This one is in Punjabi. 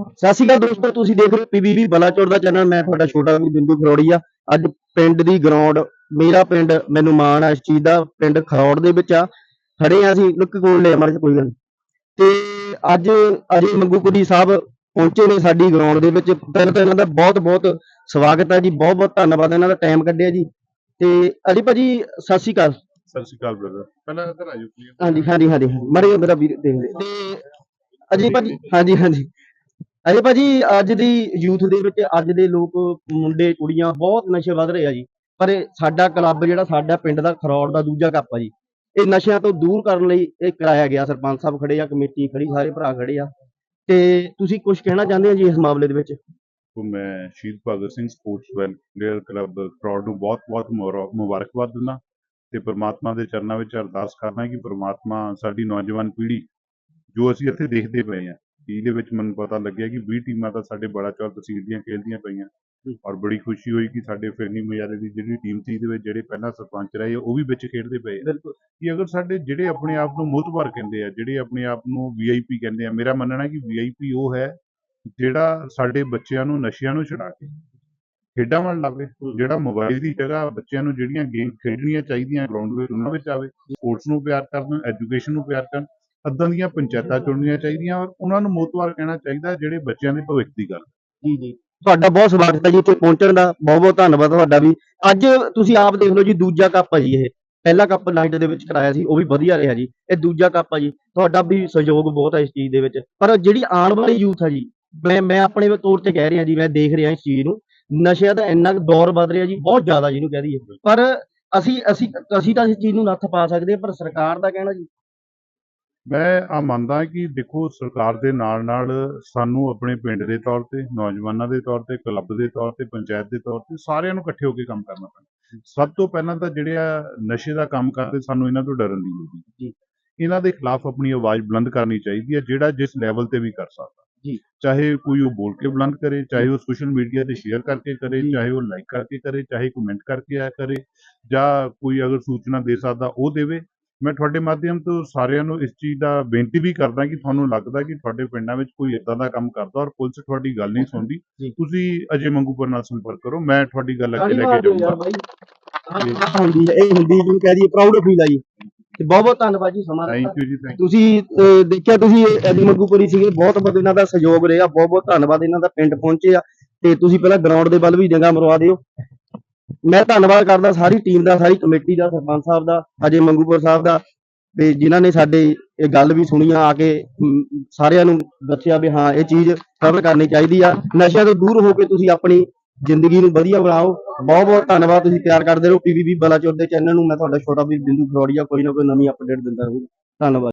ਸਤਿ ਸ਼੍ਰੀ ਅਕਾਲ ਦੋਸਤੋ ਤੁਸੀਂ ਦੇਖ ਰਹੇ ਹੋ ਪੀਬੀਬੀ ਬਲਾਚੌਰ ਦਾ ਚੈਨਲ ਮੈਂ ਤੁਹਾਡਾ ਛੋਟਾ ਵੀਰ ਬਿੰਦੂ ਖਰੋੜੀਆ। ਅੱਜ ਪਿੰਡ ਦੀ ਗਰਾਊਂਡ ਮੇਰਾ ਪਿੰਡ ਮੈਨੂੰ ਮਾਣ ਆ ਇਸ ਚੀਜ਼ ਦਾ ਪਿੰਡ ਖਰੋੜ ਦੇ ਵਿੱਚ ਆ। ਖੜੇ ਆ ਅਸੀਂ ਲੁੱਕ ਕੋਲ ਲੈ ਮਰ ਕੋਈ ਗੱਲ। ਤੇ ਅੱਜ ਅਜੇ ਮੰਗੂਪੁਰੀ ਸਾਹਿਬ ਪਹੁੰਚੇ ਨੇ ਸਾਡੀ ਗਰਾਊਂਡ ਦੇ ਵਿੱਚ। ਪਹਿਲਾਂ ਤਾਂ ਇਹਨਾਂ ਦਾ ਬਹੁਤ ਬਹੁਤ ਸਵਾਗਤ ਹੈ ਜੀ ਬਹੁਤ ਬਹੁਤ ਧੰਨਵਾਦ ਇਹਨਾਂ ਦਾ ਟਾਈਮ ਕੱਢਿਆ ਜੀ। ਤੇ ਅਜੇ ਭਾਜੀ ਸਤਿ ਸ਼੍ਰੀ ਅਕਾਲ। ਸਤਿ ਸ਼੍ਰੀ ਅਕਾਲ ਬ੍ਰਦਰ ਪਹਿਲਾਂ ਇੱਧਰ ਆਜੋ ਪਲੀਜ਼ ਹਾਂਜੀ ਹਾਂਜੀ ਹਾਂਜੀ ਮਰੇ ਮੇਰਾ ਵੀਰ ਦੇਖ ਲੈ। ਤੇ ਅਜੇ ਭਾਜੀ ਹਾਂਜੀ ਹਾਂਜੀ। ਅਜੇ ਭਾਜੀ ਅੱਜ ਦੀ ਯੂਥ ਦੇ ਵਿੱਚ ਅੱਜ ਦੇ ਲੋਕ, ਮੁੰਡੇ, ਕੁੜੀਆਂ ਬਹੁਤ ਨਸ਼ੇ ਵੱਧ ਰਹੇ ਆ ਜੀ। ਪਰ ਇਹ ਸਾਡਾ ਕਲੱਬ ਜਿਹੜਾ ਸਾਡਾ ਪਿੰਡ ਦਾ ਖਰੌੜ ਦਾ ਦੂਜਾ ਕੱਪ ਆ ਜੀ। ਇਹ ਨਸ਼ਿਆਂ ਤੋਂ ਦੂਰ ਕਰਨ ਲਈ ਇਹ ਕਰਾਇਆ ਗਿਆ। ਸਰਪੰਚ ਸਾਹਿਬ ਖੜੇ ਆ, ਕਮੇਟੀ ਖੜੀ, ਸਾਰੇ ਭਰਾ ਖੜੇ ਆ। ਤੇ ਤੁਸੀਂ ਕੁਝ ਕਹਿਣਾ ਚਾਹੁੰਦੇ ਹੋ ਜੀ ਇਸ ਮਾਮਲੇ ਦੇ ਵਿੱਚ? ਮੈਂ Shaheed Bhagat Singh sports welfare club fraud ਨੂੰ ਬਹੁਤ-ਬਹੁਤ ਮੁਬਾਰਕਬਾਦ ਦਿੰਦਾ। ਤੇ ਪ੍ਰਮਾਤਮਾ ਦੇ ਚਰਨਾਂ ਵਿੱਚ ਅਰਦਾਸ ਕਰਨਾ ਕਿ ਪ੍ਰਮਾਤਮਾ ਸਾਡੀ ਨੌਜਵਾਨ ਪੀੜ੍ਹੀ ਜੋ ਅਸੀਂ ਇੱਥੇ ਦੇਖਦੇ ਪਏ ਹਾਂ ਇਹਦੇ ਵਿੱਚ ਮੈਨੂੰ ਪਤਾ ਲੱਗਿਆ ਕਿ 20 ਟੀਮਾਂ ਤਾਂ ਸਾਡੇ ਬੜਾ ਚੌਰ ਤਹਿਸੀਲ ਦੀਆਂ ਖੇਡਦੀਆਂ ਪਈਆਂ। ਔਰ ਬੜੀ ਖੁਸ਼ੀ ਹੋਈ ਕਿ ਸਾਡੇ ਫਿਰਨੀ ਮਜਾਰੇ ਦੀ ਜਿਹੜੀ ਟੀਮ ਸੀ ਇਹਦੇ ਵਿੱਚ ਜਿਹੜੇ ਪਹਿਲਾਂ ਸਰਪੰਚ ਰਹੇ ਉਹ ਵੀ ਵਿੱਚ ਖੇਡਦੇ ਪਏ ਕਿ ਅਗਰ ਸਾਡੇ ਜਿਹੜੇ ਆਪਣੇ ਆਪ ਨੂੰ ਮੁਤਬਰ ਕਹਿੰਦੇ ਆ ਜਿਹੜੇ ਆਪਣੇ ਆਪ ਨੂੰ ਵੀਆਈਪੀ ਕਹਿੰਦੇ ਆ ਮੇਰਾ ਮੰਨਣਾ ਕਿ ਵੀਆਈਪੀ ਉਹ ਹੈ ਜਿਹੜਾ ਸਾਡੇ ਬੱਚਿਆਂ ਨੂੰ ਨਸ਼ਿਆਂ ਨੂੰ ਛੁਡਾ ਕੇ ਖੇਡਾਂ ਵੱਲ ਲਾਵੇ ਜਿਹੜਾ ਮੋਬਾਈਲ ਦੀ ਜਗ੍ਹਾ ਬੱਚਿਆਂ ਨੂੰ ਜਿਹੜੀਆਂ ਗੇਮ ਖੇਡਣੀਆਂ ਚਾਹੀਦੀਆਂ ਗਰਾਊਂਡ ਵਿੱਚ ਉਹਨਾਂ ਵਿੱਚ ਆਵੇ ਸਪੋਰਟਸ ਨੂੰ ਪਿਆਰ ਕਰਨ ਐਜੂਕੇਸ਼ਨ ਨੂੰ ਪਿਆਰ ਕਰਨ ਅੱਦਾਂ ਦੀਆਂ ਪੰਚਾਇਤਾਂ ਚੁਣਨੀਆਂ ਚਾਹੀਦੀਆਂ ਔਰ ਉਹਨਾਂ ਨੂੰ ਮੋਤਵਾਰ ਕਹਿਣਾ ਚਾਹੀਦਾ ਜਿਹੜੇ ਬੱਚਿਆਂ ਦੇ ਭਵਿੱਖ ਦੀ ਗੱਲ। ਜੀ ਜੀ। ਤੁਹਾਡਾ ਬਹੁਤ ਸਵਾਗਤ ਹੈ ਜੀ ਇੱਥੇ ਪਹੁੰਚਣ ਦਾ। ਬਹੁਤ ਬਹੁਤ ਧੰਨਵਾਦ ਤੁਹਾਡਾ ਵੀ। ਅੱਜ ਤੁਸੀਂ ਆਪ ਦੇਖ ਲਓ ਜੀ, ਦੂਜਾ ਕੱਪ ਹੈ ਜੀ ਇਹ। ਪਹਿਲਾ ਕੱਪ ਨਾਈਟ ਦੇ ਵਿੱਚ ਕਰਾਇਆ ਸੀ, ਉਹ ਵੀ ਵਧੀਆ ਰਿਹਾ ਜੀ। ਇਹ ਦੂਜਾ ਕੱਪ ਹੈ ਜੀ। ਤੁਹਾਡਾ ਵੀ ਸਹਿਯੋਗ ਬਹੁਤ ਹੈ ਇਸ ਚੀਜ਼ ਦੇ ਵਿੱਚ। ਪਰ ਜਿਹੜੀ ਆਉਣ ਵਾਲੀ ਯੂਥ ਹੈ ਜੀ, ਮੈਂ ਮੈਂ ਆਪਣੇ ਤੌਰ ਤੇ ਕਹਿ ਰਿਹਾ ਜੀ, ਮੈਂ ਦੇਖ ਰਿਹਾ ਇਸ ਚੀਜ਼ ਨੂੰ। ਨਸ਼ਿਆਂ ਦਾ ਇੰਨਾ ਕੁ ਦੌਰ ਵੱਧ ਰਿਹਾ ਜੀ, ਬਹੁਤ ਜ਼ਿਆਦਾ ਜਿਹਨੂੰ ਕਹਿ ਦਈਏ। ਪਰ ਅਸੀਂ ਅਸੀਂ ਅਸੀਂ ਤਾਂ ਇਸ ਚੀਜ਼ ਨੂੰ ਨੱਥ ਪਾ ਸਕਦੇ ਹਾਂ, ਪਰ ਸਰਕਾਰ ਦਾ ਕਹਿਣਾ ਜੀ ਮੈਂ ਆ ਮੰਨਦਾ ਕਿ ਦੇਖੋ ਸਰਕਾਰ ਦੇ ਨਾਲ ਨਾਲ ਸਾਨੂੰ ਆਪਣੇ ਪਿੰਡ ਦੇ ਤੌਰ ਤੇ ਨੌਜਵਾਨਾਂ ਦੇ ਤੌਰ ਤੇ ਕਲੱਬ ਦੇ ਤੌਰ ਤੇ ਪੰਚਾਇਤ ਦੇ ਤੌਰ ਤੇ ਸਾਰਿਆਂ ਨੂੰ ਇਕੱਠੇ ਹੋ ਕੇ ਕੰਮ ਕਰਨਾ ਪੈਣਾ ਸਭ ਤੋਂ ਪਹਿਲਾਂ ਤਾਂ ਜਿਹੜੇ ਆ ਨਸ਼ੇ ਦਾ ਕੰਮ ਕਰਦੇ ਸਾਨੂੰ ਇਹਨਾਂ ਤੋਂ ਡਰਨ ਦੀ ਲੋੜ ਨਹੀਂ ਜੀ। ਇਹਨਾਂ ਦੇ ਖਿਲਾਫ ਆਪਣੀ ਆਵਾਜ਼ ਬੁਲੰਦ ਕਰਨੀ ਚਾਹੀਦੀ ਹੈ ਜਿਹੜਾ ਜਿਸ ਲੈਵਲ ਤੇ ਵੀ ਕਰ ਸਕਦਾ ਜੀ। ਚਾਹੇ ਕੋਈ ਉਹ ਬੋਲ ਕੇ ਬੁਲੰਦ ਕਰੇ ਚਾਹੇ ਉਹ ਸੋਸ਼ਲ ਮੀਡੀਆ ਤੇ ਸ਼ੇਅਰ ਕਰਕੇ ਕਰੇ। ਚਾਹੇ ਉਹ ਲਾਈਕ ਕਰਕੇ ਕਰੇ ਚਾਹੇ ਕਮੈਂਟ ਕਰਕੇ ਆ ਕਰੇ ਜਾਂ ਕੋਈ ਅਗਰ ਸੂਚਨਾ ਦੇ ਸਕਦਾ ਉਹ ਦੇਵੇ ਮੈਂ ਤੁਹਾਡੇ ਮਾਧਿਅਮ ਤੋਂ ਸਾਰਿਆਂ ਨੂੰ ਇਸ ਚੀਜ਼ ਦਾ ਬੇਨਤੀ ਵੀ ਕਰਦਾ ਕਿ ਤੁਹਾਨੂੰ ਲੱਗਦਾ ਕਿ ਤੁਹਾਡੇ ਪਿੰਡਾਂ ਵਿੱਚ ਕੋਈ ਇਦਾਂ ਦਾ ਕੰਮ ਕਰਦਾ ਔਰ ਪੁਲਿਸ ਤੁਹਾਡੀ ਗੱਲ ਨਹੀਂ ਸੁਣਦੀ। ਤੁਸੀਂ ਅਜੇ ਮੰਗੂਪੁਰ ਨਾਲ ਸੰਪਰਕ ਕਰੋ ਮੈਂ ਤੁਹਾਡੀ ਗੱਲ ਅੱਗੇ ਲੈ ਕੇ ਜਾਊਂਗਾ। ਆਹ ਹੁੰਦੀ ਹੈ ਇਹ ਹੁੰਦੀ ਜਿਹਨੂੰ ਕਹਿ ਦਈਏ ਪ੍ਰਾਊਡ ਫੀਲ ਆ ਜੀ। ਤੇ ਬਹੁਤ ਬਹੁਤ ਧੰਨਵਾਦ ਜੀ ਸਮਾਂ ਥੈਂਕ ਯੂ ਜੀ ਥੈਂਕ ਤੁਸੀਂ ਦੇਖਿਆ ਤੁਸੀਂ ਐਡੀ ਮੱਗੂਪੁਰੀ ਸੀਗੇ ਬਹੁਤ ਬਹੁਤ ਇਹਨਾਂ ਦਾ ਸਹਿਯੋਗ ਰਿਹਾ ਬਹੁਤ ਬਹੁਤ ਧੰਨਵਾਦ ਇਹਨਾਂ ਦਾ ਪਿੰਡ ਪਹੁੰਚੇ ਆ ਤੇ ਤੁਸੀਂ ਪਹਿਲਾਂ ਗਰਾਊਂਡ ਦੇ ਵੱਲ ਵੀ ਜਗ੍ਹਾ ਮਰਵਾ ਦਿਓ। ਮੈਂ ਧੰਨਵਾਦ ਕਰਦਾ ਸਾਰੀ ਟੀਮ ਦਾ, ਸਾਰੀ ਕਮੇਟੀ ਦਾ, ਸਰਪੰਚ ਸਾਹਿਬ ਦਾ ਅਜੇ ਮੰਗੂਪੁਰ ਸਾਹਿਬ ਦਾ ਤੇ ਜਿਨ੍ਹਾਂ ਨੇ ਸਾਡੇ ਇਹ ਗੱਲ ਵੀ ਸੁਣੀ ਆ ਕੇ ਸਾਰਿਆਂ ਨੂੰ ਦੱਸਿਆ ਵੀ ਹਾਂ, ਇਹ ਚੀਜ਼ ਕਵਰ ਕਰਨੀ ਚਾਹੀਦੀ ਆ। ਨਸ਼ਿਆਂ ਤੋਂ ਦੂਰ ਹੋ ਕੇ ਤੁਸੀਂ ਆਪਣੀ ਜ਼ਿੰਦਗੀ ਨੂੰ ਵਧੀਆ ਬਣਾਓ। ਬਹੁਤ ਬਹੁਤ ਧੰਨਵਾਦ, ਤੁਸੀਂ ਪਿਆਰ ਕਰਦੇ ਰਹੋ। ਪੀਵੀਬੀ ਬਲਾਚੌਰ ਦੇ ਚੈਨਲ ਨੂੰ ਮੈਂ ਤੁਹਾਡਾ ਛੋਟਾ ਵੀ ਬਿੰਦੂ ਖਰੋੜੀਆ, ਕੋਈ ਨਾ ਕੋਈ ਨਵੀਂ ਅਪਡੇਟ ਦਿੰਦਾ ਰਹੂੰਗਾ। ਧੰਨਵਾਦ।